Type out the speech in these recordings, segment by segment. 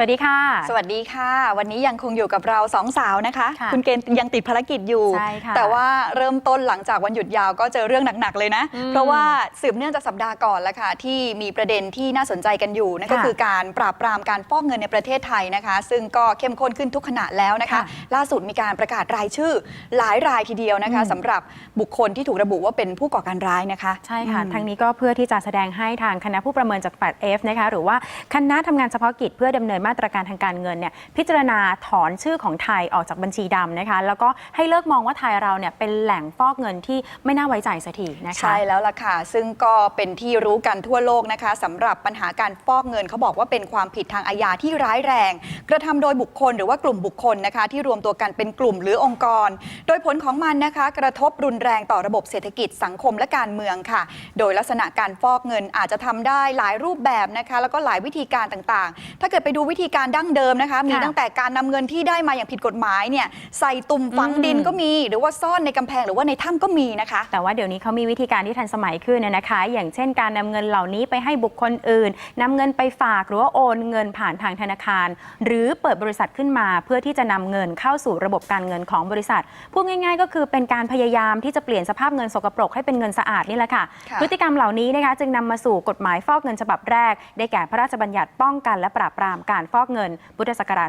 วัสดีค่ะ สวัสดีค่ะ วันนี้ยังคงอยู่กับเราสองสาวนะคะ ค่ะณเกณฑ์ยังติดภารกิจอยู่ ใช่ค่ะแต่ว่าเริ่มต้นหลังจากวันหยุดยาวก็เจอเรื่องหนัก ๆ เลยนะ อืมเพราะว่าสืบเนื่องจากสัปดาห์ก่อนแล้วค่ะ ที่มีประเด็นที่น่าสนใจกันอยู่นั่นก็ค่ะคือการปราบปรามการฟอกเงินในประเทศไทยนะคะ ซึ่งก็เข้มข้นขึ้นทุกขณะแล้วนะคะ ค่ะล่าสุดมีการประกาศรายชื่อหลายรายทีเดียวนะคะอืม สำหรับบุคคลที่ถูกระบุว่าเป็นผู้ก่อการร้ายนะคะใช่ค่ะอืมทั้งนี้ก็เพื่อที่จะแสดงให้ทางคณะผู้ประเมินจาก 8F นะคะหรือว่าคณะทำงานเฉพาะกิจเพื่อดำเนินมาาตรการทางการเงินเนี่ยพิจารณาถอนชื่อของไทยออกจากบัญชีดำนะคะ แล้วก็ให้เลิกมองว่าไทยเราเนี่ยเป็นแหล่งฟอกเงินที่ไม่น่าไว้ใจสักทีนะคะใช่แล้วล่ะค่ะ ซึ่งก็เป็นที่รู้กันทั่วโลกนะคะสำหรับปัญหาการฟอกเงินเขาบอกว่าเป็นความผิดทางอาญาที่ร้ายแรง กระทำโดยบุคคลหรือว่ากลุ่มบุคคลนะคะ ที่รวมตัวกันเป็นกลุ่มหรือองค์กร โดยผลของมันนะคะ กระทบรุนแรงต่อระบบเศรษฐกิจสังคมและการเมืองค่ะ โดยลักษณะการฟอกเงินอาจจะทำได้หลายรูปแบบนะคะ แล้วก็หลายวิธีการต่างๆ ถ้าเกิดไปดูวิธีการดั้งเดิมนะคะ มีค่ะตั้งแต่การนำเงินที่ได้มาอย่างผิดกฎหมายเนี่ยใส่ตุ่มฝังดินอืมก็มี หรือว่าซ่อนในกำแพงหรือว่าในถ้ำก็มีนะคะ แต่ว่าเดี๋ยวนี้เขามีวิธีการที่ทันสมัยขึ้นนะนะคะ อย่างเช่น การนำเงินเหล่านี้ไปให้บุคคลอื่นนำเงินไปฝากหรือว่าโอนเงินผ่านทางธนาคาร หรือเปิดบริษัทขึ้นมา เพื่อที่จะนำเงินเข้าสู่ระบบการเงินของบริษัทพูดง่าย ๆ ก็คือเป็นการพยายามที่จะเปลี่ยนสภาพเงินสกปรกให้เป็นเงินสะอาดนี่แหละค่ะค่ะพฤติกรรมเหล่านี้นะคะจึงนำมาสู่กฎหมายฟอกเงินฉบับแรก ได้แก่พระราชบัญญัติป้องกันและปราบปรามการฟอกเงิน พุทธศักราช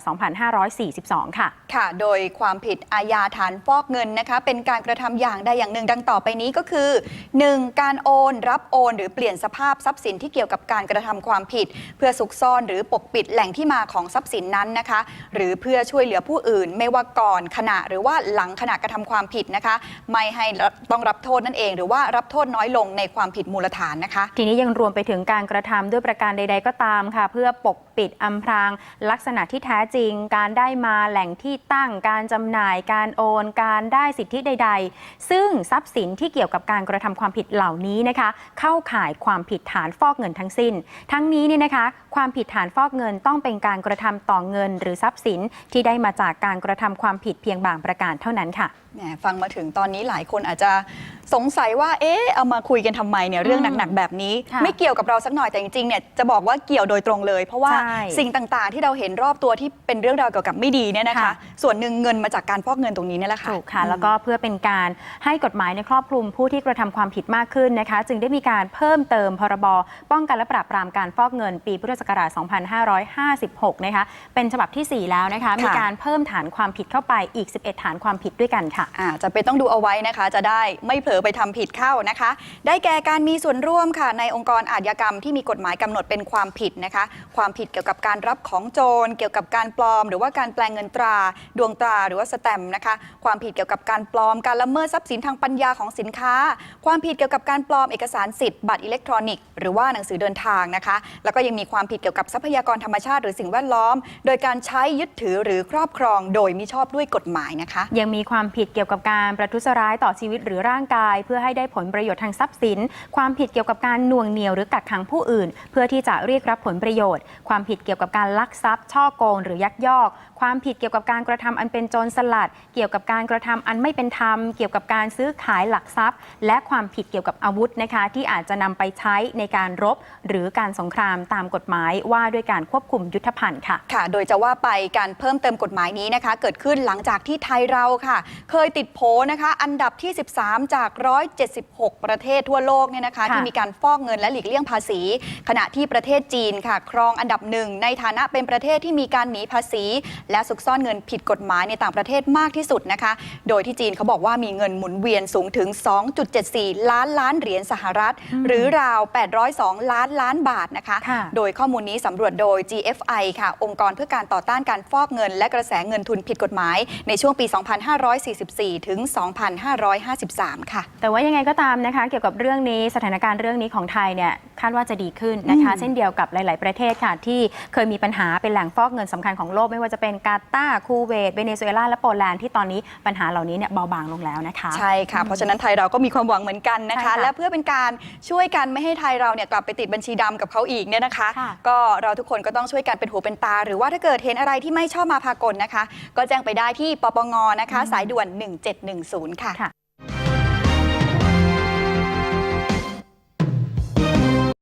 2542 ค่ะ ค่ะ โดยความผิดอาญาฐานฟอกเงินนะคะ เป็นการกระทำอย่างใดอย่างหนึ่งดังต่อไปนี้ก็คือ 1. การโอน รับโอน หรือเปลี่ยนสภาพทรัพย์สินที่เกี่ยวกับการกระทำความผิด เพื่อซุกซ่อนหรือปกปิดแหล่งที่มาของทรัพย์สินนั้นนะคะ หรือเพื่อช่วยเหลือผู้อื่น ไม่ว่าก่อนขณะหรือว่าหลังขณะกระทำความผิดนะคะ ไม่ให้ต้องรับโทษนั่นเอง หรือว่ารับโทษน้อยลงในความผิดมูลฐานนะคะ ทีนี้ยังรวมไปถึงการกระทำด้วยประการใด ๆ ก็ตามค่ะ เพื่อปกปิดอำพรางลักษณะที่แท้จริง การได้มาแหล่งที่ตั้ง การจำหน่าย การโอน การได้สิทธิใด ๆ ซึ่งทรัพย์สินที่เกี่ยวกับการกระทำความผิดเหล่านี้นะคะ เข้าข่ายความผิดฐานฟอกเงินทั้งสิ้น ทั้งนี้เนี่ยนะคะ ความผิดฐานฟอกเงินต้องเป็นการกระทำต่อเงิน หรือทรัพย์สินที่ได้มาจากการกระทำความผิดเพียงบางประการเท่านั้นค่ะแหมฟังมาถึงตอนนี้หลายคนอาจจะสงสัยว่า เอ๊ะ เอามาคุยกันทำไมเนี่ยเรื่องหนักๆแบบนี้ค่ะไม่เกี่ยวกับเราสักหน่อยแต่จริงๆเนี่ยจะบอกว่าเกี่ยวโดยตรงเลย เพราะว่าใช่สิ่งต่างๆ ที่เราเห็นรอบตัวที่เป็นเรื่องราวเกี่ยวกับไม่ดีเนี่ยนะคะ ค่ะ ส่วนหนึ่งเงินมาจากการฟอกเงินตรงนี้เนี่ยแหละค่ะ ถูกค่ะอืมแล้วก็เพื่อเป็นการให้กฎหมายในครอบคลุมผู้ที่กระทำความผิดมากขึ้นนะคะ จึงได้มีการเพิ่มเติมพรบ ป้องกันและปราบปรามการฟอกเงินปีพุทธศักราช 2556 นะคะ เป็นฉบับทีสี่ 4 แล้วนะคะ มีการเพิ่มฐานความผิดเข้าไปอีก 11 ฐานความผิดด้วยกันค่ะ อ่าจะเป็นต้องดูเอาไว้นะคะ จะได้ไม่เผลอไปทำผิดเข้านะคะ ได้แก่การมีส่วนร่วมค่ะในองค์กรอาชญากรรมที่มีกฎหมายกำหนดเป็นความผิดนะคะ ความผิดเกี่ยวกับการรับของโจรเกี่ยวกับการปลอม หรือว่าการแปลงเงินตรา ดวงตราหรือว่าสแตมนะคะ ความผิดเกี่ยวกับการปลอมการละเมิดทรัพย์สินทางปัญญาของสินค้า ความผิดเกี่ยวกับการปลอมเอกสารสิทธิ์บัตรอิเล็กทรอนิกส์หรือว่าหนังสือเดินทางนะคะ แล้วก็ยังมีความผิดเกี่ยวกับทรัพยากรธรรมชาติหรือสิ่งแวดล้อม โดยการใช้ยึดถือหรือครอบครอง โดยมิชอบด้วยกฎหมายนะคะ ยังมีความผิดเกี่ยวกับการประทุษร้ายต่อชีวิตหรือร่างกาย เพื่อให้ได้ผลประโยชน์ทางทรัพย์สิน ความผิดเกี่ยวกับการน่วงเหนี่ยวหรือกักขังผู้อื่น เพื่อที่จะเรียกรับผลประโยชน์ ความผิดเกี่ยวกับการลักทรัพย์ ช่อโกง หรือยักยอก ความผิดเกี่ยวกับการกระทำอันเป็นโจรสลัด เกี่ยวกับการกระทำอันไม่เป็นธรรม เกี่ยวกับการซื้อขายหลักทรัพย์ และความผิดเกี่ยวกับอาวุธนะคะที่อาจจะนำไปใช้ในการรบ หรือการสงครามตามกฎหมายว่าด้วยการควบคุมยุทธภัณฑ์ค่ะค่ะ โดยจะว่าไปการเพิ่มเติมกฎหมายนี้นะคะ เกิดขึ้นหลังจากที่ไทยเราค่ะ เคยติดโผนะคะ อันดับที่ 13 จาก 176 ประเทศทั่วโลกเนี่ยนะคะค่ะที่มีการฟอกเงินและหลีกเลี่ยงภาษี ขณะที่ประเทศจีนค่ะ ครองอันดับหนึ่งในฐานะเป็นประเทศที่มีการหนีภาษี และซุกซ่อนเงินผิดกฎหมายในต่างประเทศมากที่สุดนะคะ โดยที่จีนเขาบอกว่ามีเงินหมุนเวียนสูงถึง 2.74 ล้านล้านเหรียญสหรัฐ หรือราว 802 ล้านล้านบาทนะคะค่ะโดยข้อมูลนี้สำรวจโดย GFI ค่ะ องค์กรเพื่อการต่อต้านการฟอกเงิน และกระแสเงินทุนผิดกฎหมาย ในช่วงปี 2544 ถึง 2553 ค่ะ แต่ว่ายังไงก็ตามนะคะ เกี่ยวกับเรื่องนี้สถานการณ์เรื่องนี้ของไทยเนี่ย คาดว่าจะดีขึ้นนะคะอืมเช่นเดียวกับหลาย ๆ ประเทศค่ะที่เคยมีปัญหาเป็นแหล่งฟอกเงินสำคัญของโลกไม่ว่าจะเป็นกาตาร์คูเวตเวเนซุเอลาและโปแลนด์ที่ตอนนี้ปัญหาเหล่านี้เนี่ยเบาบางลงแล้วนะคะใช่ค่ะเพราะฉะนั้นไทยเราก็มีความหวังเหมือนกันนะใช่คะค่ะและเพื่อเป็นการช่วยกันไม่ให้ไทยเราเนี่ยกลับไปติดบัญชีดำกับเขาอีกเนี่ยนะคะค่ะก็เราทุกคนก็ต้องช่วยกันเป็นหูเป็นตา หรือว่าถ้าเกิดเห็นอะไรที่ไม่ชอบมาพากลนะคะ ก็แจ้งไปได้ที่ปปงนะคะ สายด่วน 1710 ค่ะค่ะ